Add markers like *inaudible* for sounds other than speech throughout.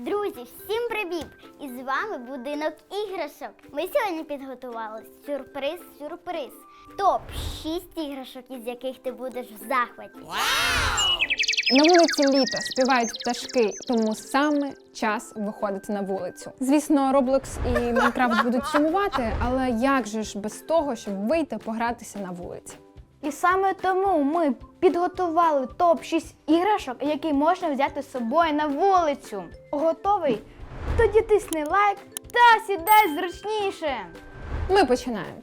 Друзі, всім привіт! І з вами будинок іграшок. Ми сьогодні підготували сюрприз, сюрприз. Топ 6 іграшок, із яких ти будеш в захваті. На вулиці літо співають пташки, тому саме час виходити на вулицю. Звісно, Roblox і Minecraft будуть сумувати, але як же ж без того, щоб вийти погратися на вулиці? І саме тому ми підготували топ-6 іграшок, які можна взяти з собою на вулицю. Готовий? Тоді тисни лайк та сідай зручніше. Ми починаємо.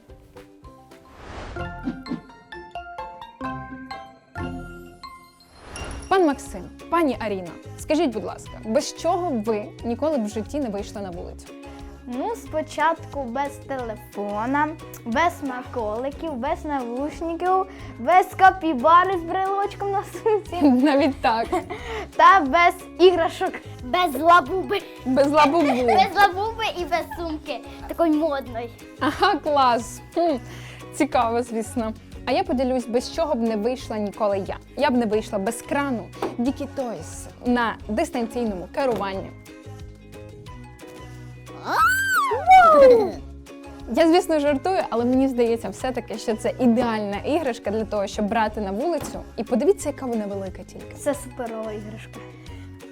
Пан Максим, пані Аріна, скажіть, будь ласка, без чого ви ніколи б в житті не вийшли на вулицю? Ну, спочатку без телефона, без смаколиків, без навушників, без капібари з брелочком на сумці *laughs* Навіть так, та без іграшок. Без лабуби. без лабубу. *laughs* Без лабуби і без сумки. Такої модної. Ага, клас. Хм, цікаво, звісно. А я поділюсь, без чого б не вийшла ніколи я. Я б не вийшла без крану Dicky Toys на дистанційному керуванні. Я, звісно, жартую, але мені здається, все-таки, що це ідеальна іграшка для того, щоб брати на вулицю. І подивіться, яка вона велика тільки. Це суперова іграшка.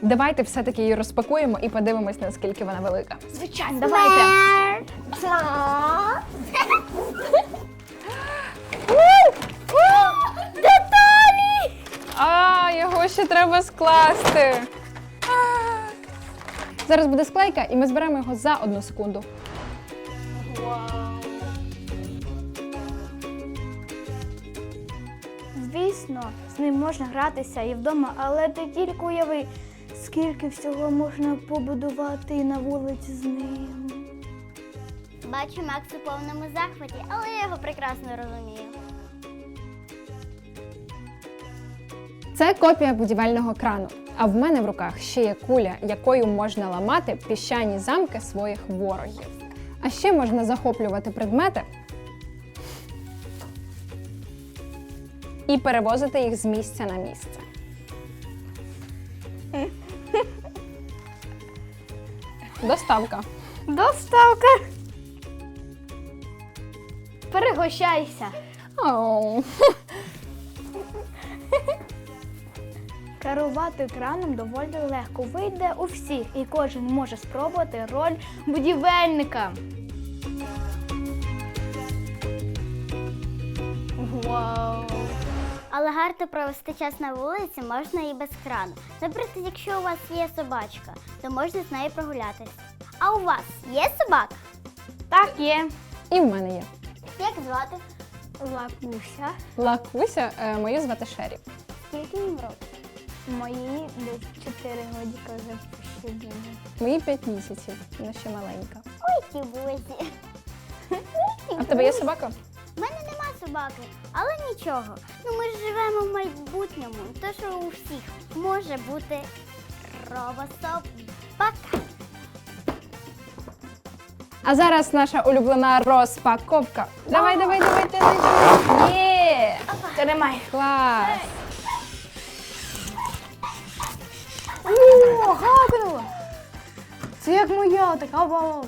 Давайте все-таки її розпакуємо і подивимось, наскільки вона велика. Звичайно, давайте. Деталі! А, його ще треба скласти. Зараз буде склейка, і ми зберемо його за одну секунду. Звісно, з ним можна гратися і вдома, але ти тільки уяви, скільки всього можна побудувати на вулиці з ним. Бачу Макс у повному захваті, але я його прекрасно розумію. Це копія будівельного крану. А в мене в руках ще є куля, якою можна ламати піщані замки своїх ворогів. А ще можна захоплювати предмети і перевозити їх з місця на місце. Доставка. Доставка. Перегощайся. Оу. Керувати краном доволі легко вийде у всіх, і кожен може спробувати роль будівельника. Вау! Але гарно провести час на вулиці можна і без крану. Наприклад, якщо у вас є собачка, то можна з нею прогулятися. А у вас є собака? Так є. І в мене є. Як звати? Лакуся. Лакуся, е, мою звати Шері. Скільки їм років? Мої десь 4 годика вже ще буде. Мої 5 місяців, вона ще маленька. Ой, ті бузі. А в тебе є собака? Собаки, але нічого. Ну ми ж живемо в майбутньому, то що у всіх може бути робособака. А зараз наша улюблена розпаковка. Давай, давай, давай, ти не Є! Тримай. Клас! О, гакнула! Це як моя така вау.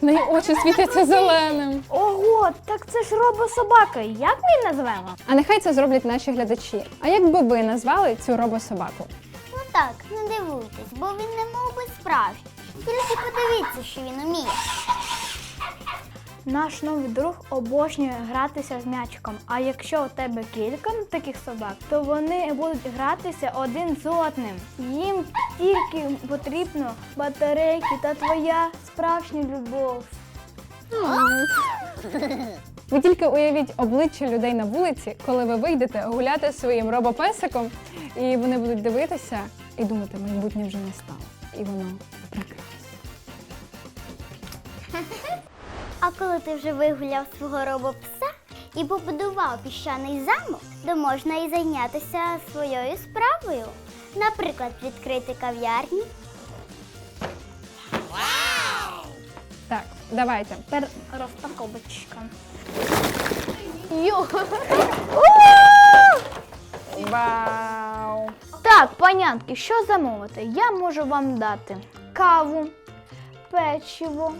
В неї очі світяться зеленим. Ого, так це ж робособака. Як ми її назвемо? А нехай це зроблять наші глядачі. А як би ви назвали цю робособаку? Ну так, не дивуйтесь, бо він не мов би справжній. Тільки подивіться, що він уміє. Наш новий друг обожнює гратися з м'ячиком. А якщо у тебе кілька таких собак, то вони будуть гратися один з одним. Їм тільки потрібно батарейки та твоя справжня любов. Ви тільки уявіть обличчя людей на вулиці, коли ви вийдете гуляти зі своїм робопесиком, і вони будуть дивитися і думати, майбутнє вже настало. І воно прекрасне. А коли ти вже вигуляв свого робопса і побудував піщаний замок, то можна і зайнятися своєю справою. Наприклад, відкрити кав'ярні. Так, давайте. Тепер розпаковочка. Йо! Вау! Так, панянки, що замовити? Я можу вам дати каву, печиво,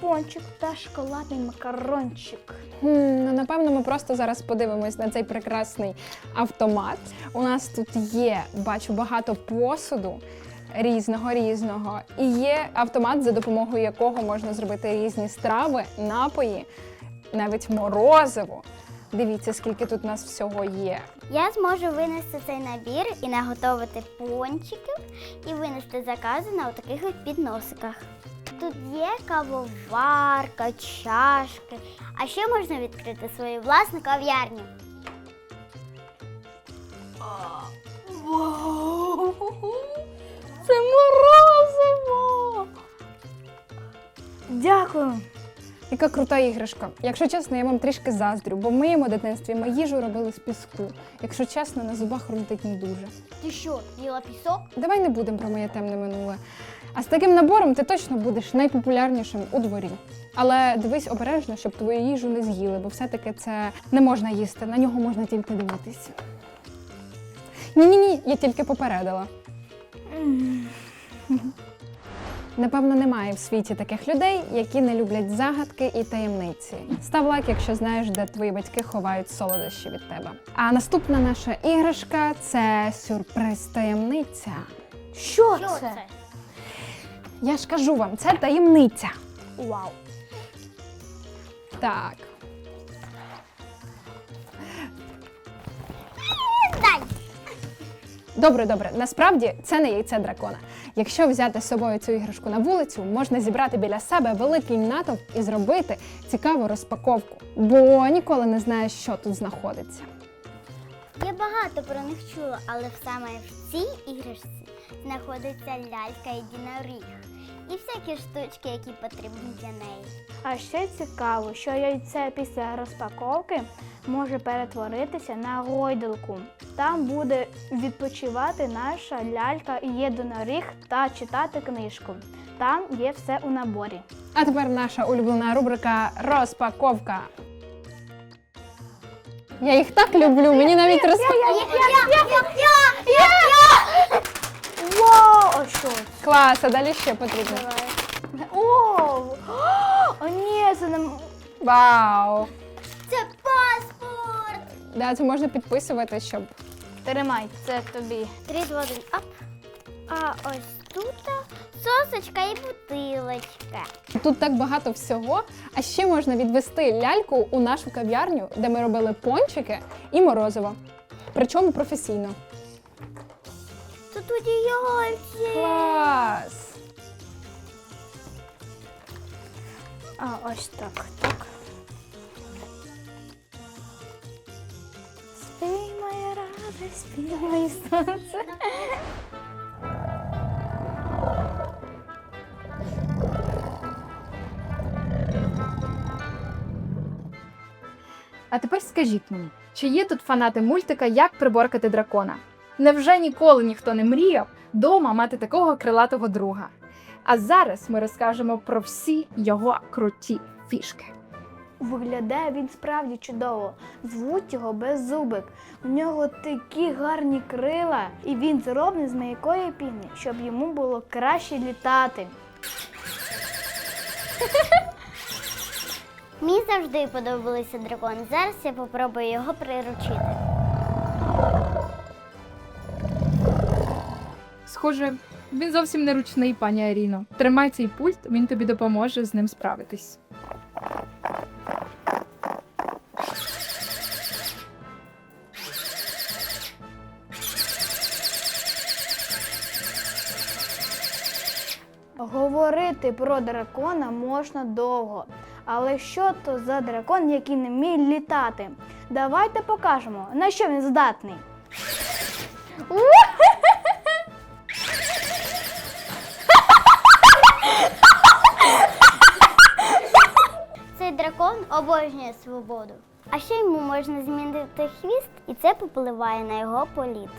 пончик та шоколадний макарончик. Хм, ну, напевно, ми просто зараз подивимось на цей прекрасний автомат. У нас тут є, бачу, багато посуду різного різного. І є автомат, за допомогою якого можна зробити різні страви, напої, навіть морозиво. Дивіться, скільки тут у нас всього є. Я зможу винести цей набір і наготовити пончиків і винести закази на таких от підносиках. Тут є кавоварка, чашки, а ще можна відкрити свою власну кав'ярню. Це морозиво! Дякую. Яка крута іграшка. Якщо чесно, я вам трішки заздрю, бо в моєму дитинстві ми їжу робили з піску. Якщо чесно, на зубах крутить не дуже. Ти що, їла пісок? Давай не будемо про моє темне минуле. А з таким набором ти точно будеш найпопулярнішим у дворі. Але дивись обережно, щоб твою їжу не з'їли, бо все-таки це не можна їсти, на нього можна тільки дивитися. Ні-ні ні, я тільки попередила. Напевно, немає в світі таких людей, які не люблять загадки і таємниці. Став лайк, якщо знаєш, де твої батьки ховають солодощі від тебе. А наступна наша іграшка це сюрприз таємниця. Що, Що це? це? Я ж кажу вам, це таємниця. Вау. Так. Дай! Добре, добре. Насправді це не яйце дракона. Якщо взяти з собою цю іграшку на вулицю, можна зібрати біля себе великий натовп і зробити цікаву розпаковку, бо ніколи не знаєш, що тут знаходиться. Я багато про них чула, але саме в цій іграшці знаходиться лялька єдиноріг і всякі штучки, які потрібні для неї. А ще цікаво, що яйце після розпаковки може перетворитися на гойдалку. Там буде відпочивати наша лялька і єдиноріг та читати книжку. Там є все у наборі. А тепер наша улюблена рубрика розпаковка. Я їх так люблю, мені навіть розпаковка. Вау! А що? Клас, а далі ще потрібно. О! О, ні, це не. Вау! Це паспорт! Да, це можна підписувати, щоб Тримай, це тобі. Три, два, один, оп. А ось тут сосочка і бутилочка. Тут так багато всього. А ще можна відвести ляльку у нашу кав'ярню, де ми робили пончики і морозиво. Причому професійно. Тут одіяльці. Клас! А, ось так, так. Спи, моя радость, спи, моє сонце. А тепер скажіть мені, чи є тут фанати мультика Як приборкати дракона? Невже ніколи ніхто не мріяв дома мати такого крилатого друга? А зараз ми розкажемо про всі його круті фішки. Виглядає він справді чудово. Звуть його беззубик. У нього такі гарні крила, і він зроблений з м'якої піни, щоб йому було краще літати. *laughs* Мені завжди подобалися дракони. Зараз я попробую його приручити. Схоже, він зовсім не ручний, пані Аріно. Тримай цей пульт, він тобі допоможе з ним справитись. Говорити про дракона можна довго. Але що то за дракон, який не вміє літати? Давайте покажемо, на що він здатний. *laughs* Цей дракон обожнює свободу. А ще йому можна змінити хвіст, і це попливає на його політ.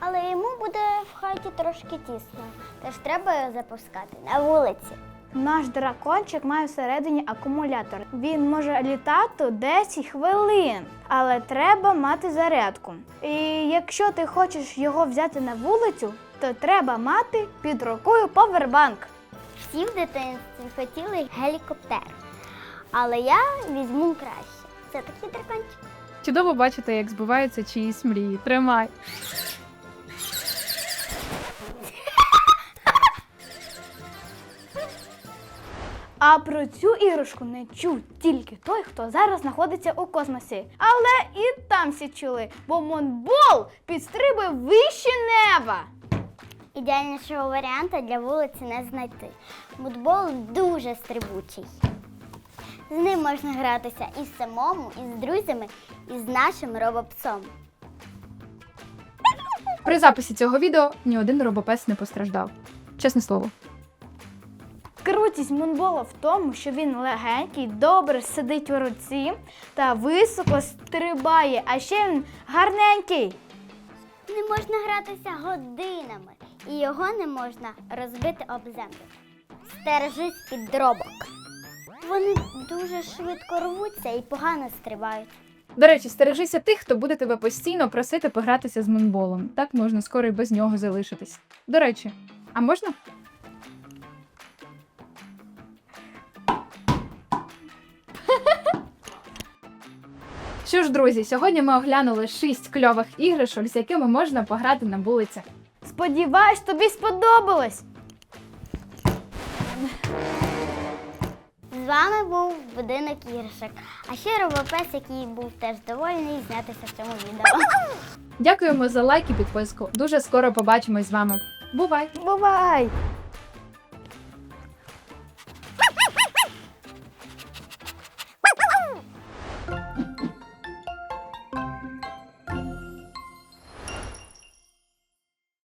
Але йому буде в хаті трошки тісно, тож треба його запускати на вулиці. Наш дракончик має всередині акумулятор. Він може літати 10 хвилин, але треба мати зарядку. І якщо ти хочеш його взяти на вулицю, то треба мати під рукою повербанк. Всі в дитинстві хотіли гелікоптер. Але я візьму краще. Це такий дракончик. Чудово бачити, як збуваються чиїсь мрії. Тримай. А про цю іграшку не чув тільки той, хто зараз знаходиться у космосі. Але і там всі чули, бо Монбол підстрибує вище неба. Ідеальнішого варіанта для вулиці не знайти. Мудбол дуже стрибучий. З ним можна гратися і самому, і з друзями, і з нашим робопсом. При записі цього відео ні один робопес не постраждав. Чесне слово. Крутість Монбола в тому, що він легенький, добре сидить у руці та високо стрибає, а ще він гарненький. Не можна гратися годинами, і його не можна розбити об землю. Стережись підробок. Вони дуже швидко рвуться і погано стрибають. До речі, стережися тих, хто буде тебе постійно просити погратися з монболом. Так можна скоро і без нього залишитись. До речі, а можна? Що ж, друзі, сьогодні ми оглянули шість кльових іграшок, з якими можна пограти на вулицях. Сподіваюсь, тобі сподобалось. З вами був будинок іграшок. А ще робопес, який був теж довольний знятися в цьому відео. Дякуємо за лайк і підписку. Дуже скоро побачимось з вами. Бувай! Бувай!